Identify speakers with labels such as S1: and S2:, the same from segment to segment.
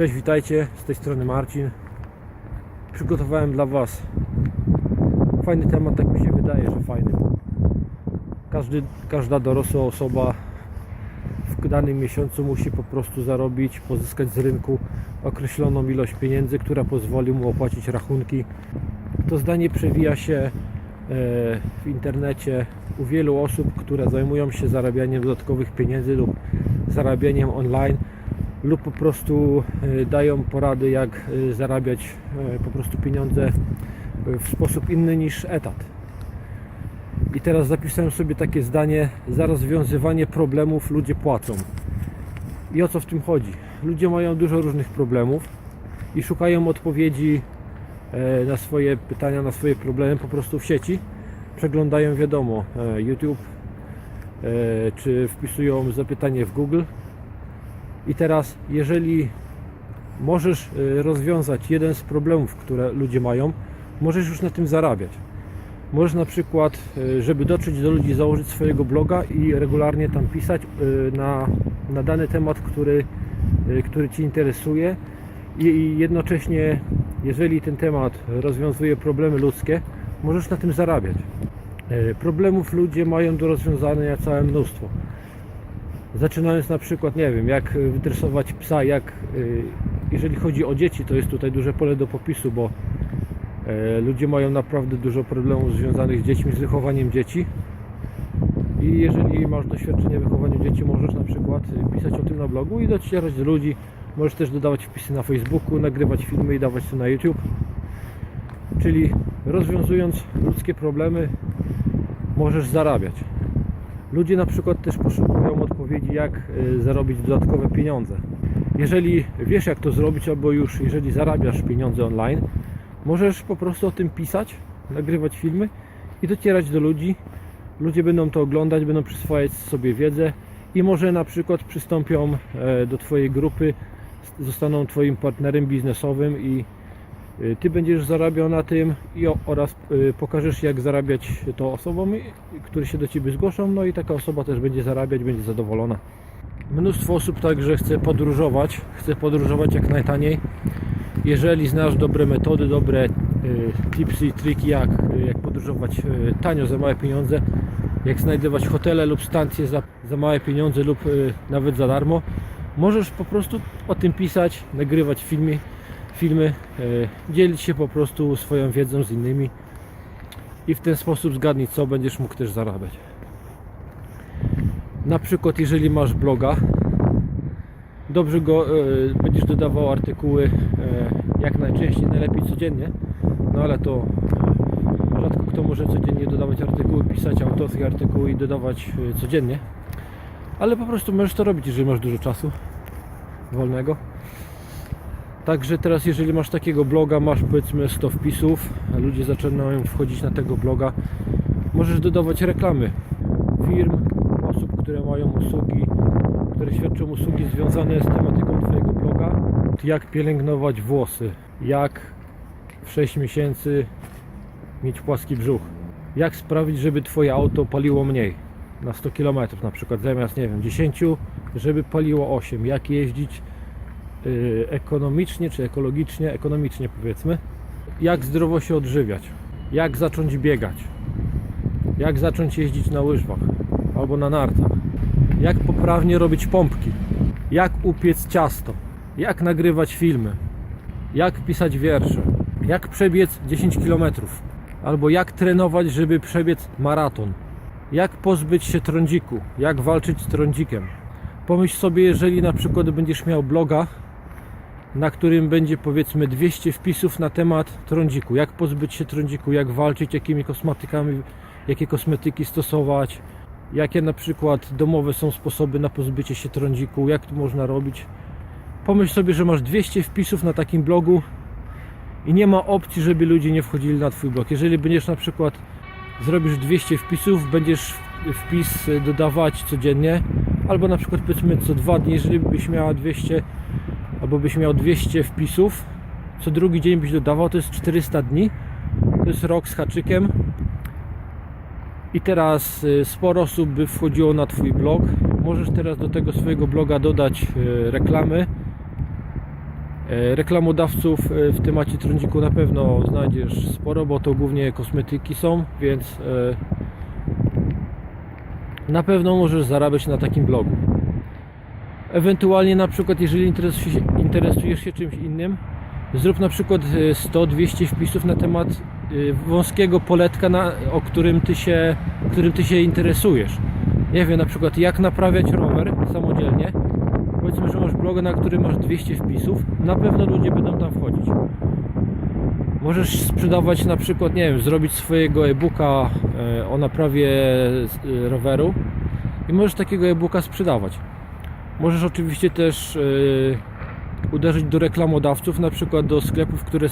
S1: Cześć, witajcie, z tej strony Marcin. Przygotowałem dla Was fajny temat, tak mi się wydaje, że fajny. Każdy, każda dorosła osoba w danym miesiącu musi po prostu zarobić, pozyskać z rynku określoną ilość pieniędzy, która pozwoli mu opłacić rachunki. To zdanie przewija się e, w internecie u wielu osób, które zajmują się zarabianiem dodatkowych pieniędzy lub zarabianiem online lub po prostu e, dają porady jak e, zarabiać e, po prostu pieniądze w sposób inny niż etat. I teraz zapisałem sobie takie zdanie: za rozwiązywanie problemów ludzie płacą. I o co w tym chodzi? Ludzie mają dużo różnych problemów i szukają odpowiedzi na swoje pytania, na swoje problemy po prostu w sieci. Przeglądają wiadomo YouTube czy wpisują zapytanie w Google. I teraz, jeżeli możesz e, rozwiązać jeden z problemów, które ludzie mają, możesz już na tym zarabiać. Możesz na przykład, e, żeby dotrzeć do ludzi, założyć swojego bloga i regularnie tam pisać e, na, na dany temat, który, który Ci interesuje i, jednocześnie, jeżeli ten temat rozwiązuje problemy ludzkie, możesz na tym zarabiać. Problemów ludzie mają do rozwiązania całe mnóstwo. Zaczynając na przykład, nie wiem, jak y, wytresować psa, jak y, jeżeli chodzi o dzieci, to jest tutaj duże pole do popisu, bo e, ludzie mają naprawdę dużo problemów związanych z dziećmi, z wychowaniem dzieci. I jeżeli masz doświadczenie w wychowaniu dzieci, możesz na przykład pisać o tym na blogu i docierać do ludzi. Możesz też dodawać wpisy na Facebooku, nagrywać filmy i dawać to na YouTube. Czyli rozwiązując ludzkie problemy, możesz zarabiać. Ludzie na przykład też poszukują odpowiedzi, jak y, zarobić dodatkowe pieniądze. Jeżeli wiesz, jak to zrobić, albo już jeżeli zarabiasz pieniądze online, możesz po prostu o tym pisać, nagrywać filmy i docierać do ludzi. Ludzie będą to oglądać, będą przyswajać sobie wiedzę i może na przykład przystąpią e, do Twojej grupy, zostaną Twoim partnerem biznesowym i Ty będziesz zarabiał na tym i oraz y, pokażesz jak zarabiać to osobom, y, które się do Ciebie zgłoszą, no i taka osoba też będzie zarabiać, będzie zadowolona. Mnóstwo osób także chce podróżować, chce podróżować jak najtaniej. Jeżeli znasz dobre metody, dobre y, tipsy i triki jak, y, jak podróżować y, tanio za małe pieniądze, jak znajdować hotele lub stacje za, za małe pieniądze lub y, nawet za darmo, możesz po prostu o tym pisać, nagrywać filmy, filmy, e, dzielić się po prostu swoją wiedzą z innymi i w ten sposób zgadnij co będziesz mógł też zarabiać. Na przykład jeżeli masz bloga, dobrze go e, będziesz dodawał artykuły e, jak najczęściej, najlepiej codziennie, no ale to rzadko kto może codziennie dodawać artykuły, pisać autorskie artykuły i dodawać codziennie, ale po prostu możesz to robić, jeżeli masz dużo czasu wolnego. Także teraz jeżeli masz takiego bloga, masz powiedzmy 100 wpisów, ludzie zaczynają wchodzić na tego bloga, możesz dodawać reklamy firm, osób, które mają usługi, które świadczą usługi związane z tematyką Twojego bloga, jak pielęgnować włosy, jak w 6 miesięcy mieć płaski brzuch, jak sprawić, żeby Twoje auto paliło mniej? Na 100 km na przykład zamiast nie wiem 10, żeby paliło 8, jak jeździć ekonomicznie czy ekologicznie, ekonomicznie powiedzmy, jak zdrowo się odżywiać, jak zacząć biegać, jak zacząć jeździć na łyżwach albo na nartach, jak poprawnie robić pompki, jak upiec ciasto, jak nagrywać filmy, jak pisać wiersze, jak przebiec 10 km, albo jak trenować, żeby przebiec maraton, jak pozbyć się trądziku, jak walczyć z trądzikiem. Pomyśl sobie, jeżeli na przykład będziesz miał bloga, na którym będzie powiedzmy 200 wpisów na temat trądziku, jak pozbyć się trądziku, jak walczyć, jakimi kosmetykami, jakie kosmetyki stosować, jakie na przykład domowe są sposoby na pozbycie się trądziku, jak to można robić. Pomyśl sobie, że masz 200 wpisów na takim blogu i nie ma opcji, żeby ludzie nie wchodzili na Twój blog. Jeżeli będziesz na przykład zrobisz 200 wpisów, będziesz wpis dodawać codziennie, albo na przykład powiedzmy co dwa dni, jeżeli byś miała 200 albo byś miał 200 wpisów, co drugi dzień byś dodawał, to jest 400 dni, to jest rok z haczykiem. I teraz y, sporo osób by wchodziło na Twój blog. Możesz teraz do tego swojego bloga dodać y, reklamy E, Reklamodawców w temacie trądziku na pewno znajdziesz sporo, bo to głównie kosmetyki są, więc na pewno możesz zarabiać na takim blogu. Ewentualnie na przykład jeżeli interesujesz się, interesujesz się czymś innym, zrób na przykład e, 100-200 wpisów na temat e, wąskiego poletka, na, o którym ty, się, którym ty się interesujesz. Nie wiem, na przykład jak naprawiać rower samodzielnie. Powiedzmy, że masz bloga, na którym masz 200 wpisów, na pewno ludzie będą tam wchodzić. Możesz sprzedawać na przykład, nie wiem, zrobić swojego e-booka e, o naprawie e, roweru i możesz takiego e-booka sprzedawać. Możesz oczywiście też e, uderzyć do reklamodawców, na przykład do sklepów, które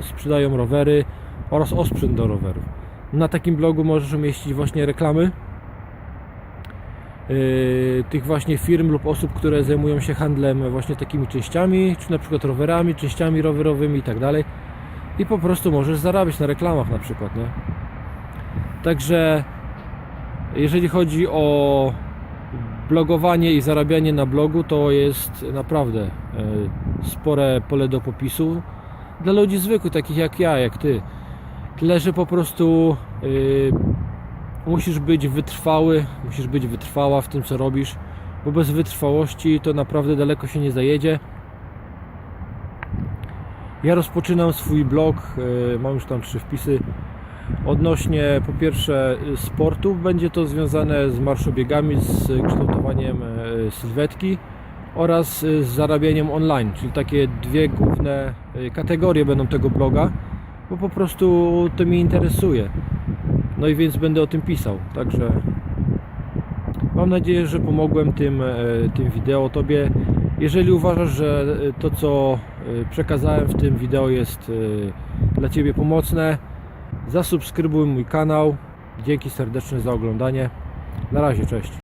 S1: sprzedają rowery oraz osprzęt do rowerów. Na takim blogu możesz umieścić właśnie reklamy yy, tych właśnie firm lub osób, które zajmują się handlem właśnie takimi częściami, czy na przykład rowerami, częściami rowerowymi i tak. I po prostu możesz zarabiać na reklamach na przykład, nie? Także jeżeli chodzi o blogowanie i zarabianie na blogu, to jest naprawdę e, spore pole do popisu dla ludzi zwykłych, takich jak ja, jak ty. Tyle, że po prostu y, musisz być wytrwały, musisz być wytrwała w tym, co robisz, bo bez wytrwałości to naprawdę daleko się nie zajedzie. Ja rozpoczynam swój blog, y, mam już tam trzy wpisy. Odnośnie po pierwsze sportów, będzie to związane z marszobiegami, z kształtowaniem y, sylwetki oraz y, z zarabianiem online, czyli takie dwie główne y, kategorie będą tego bloga, bo po prostu to mnie interesuje. No i więc będę o tym pisał. Także mam nadzieję, że pomogłem tym, e, tym wideo Tobie. Jeżeli uważasz, że e, to co e, przekazałem w tym wideo jest e, dla Ciebie pomocne, zasubskrybuj mój kanał. Dzięki serdeczne za oglądanie. Na razie, cześć.